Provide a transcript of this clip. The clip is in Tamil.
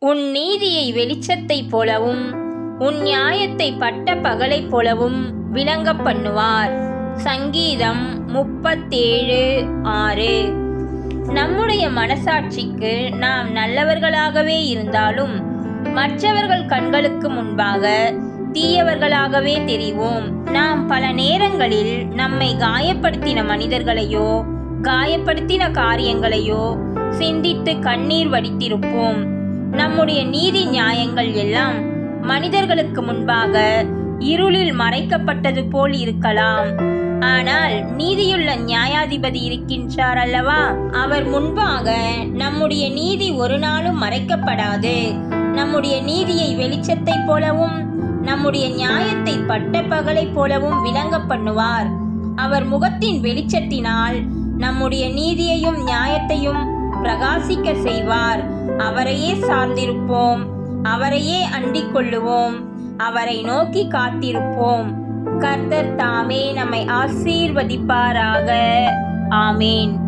உன் நீதியை வெளிச்சத்தைப் போலவும் உன் நியாயத்தை பட்ட பகலைப் போலவும் விளங்க பண்ணுவார். சங்கீதம் முப்பத்தேழு ஆறு. நம்முடைய மனசாட்சிக்கு நாம் நல்லவர்களாகவே இருந்தாலும் மற்றவர்கள் கண்களுக்கு முன்பாக தீயவர்களாகவே தெரிவோம். நாம் பல நேரங்களில் நம்மை காயப்படுத்தின மனிதர்களையோ காயப்படுத்தின காரியங்களையோ சிந்தித்து கண்ணீர் வடித்திருப்போம். நம்முடைய நீதி நியாயங்கள் எல்லாம் மனிதர்களுக்கு முன்பாக இருளில் மறைக்கப்பட்டது போல் இருக்கலாம். ஆனால் நீதியுள்ள நியாயாதிபதி இருக்கின்றார் அல்லவா? அவர் முன்பாக நம்முடைய நீதி ஒரு நாளும் மறைக்கப்படாது. நம்முடைய நீதியை வெளிச்சத்தைப் போலவும் நம்முடைய நியாயத்தை பட்ட பகலைப் போலவும் விளங்க பண்ணுவார். அவர் முகத்தின் வெளிச்சத்தினால் நம்முடைய நீதியையும் நியாயத்தையும் பிரகாசிக்க செய்வார். அவரையே சார்ந்திருப்போம். அவரையே அண்டிக் கொள்ளுவோம். அவரை நோக்கி காத்திருப்போம். கர்த்தர் தாமே நம்மை ஆசீர்வதிப்பாராக. ஆமேன்.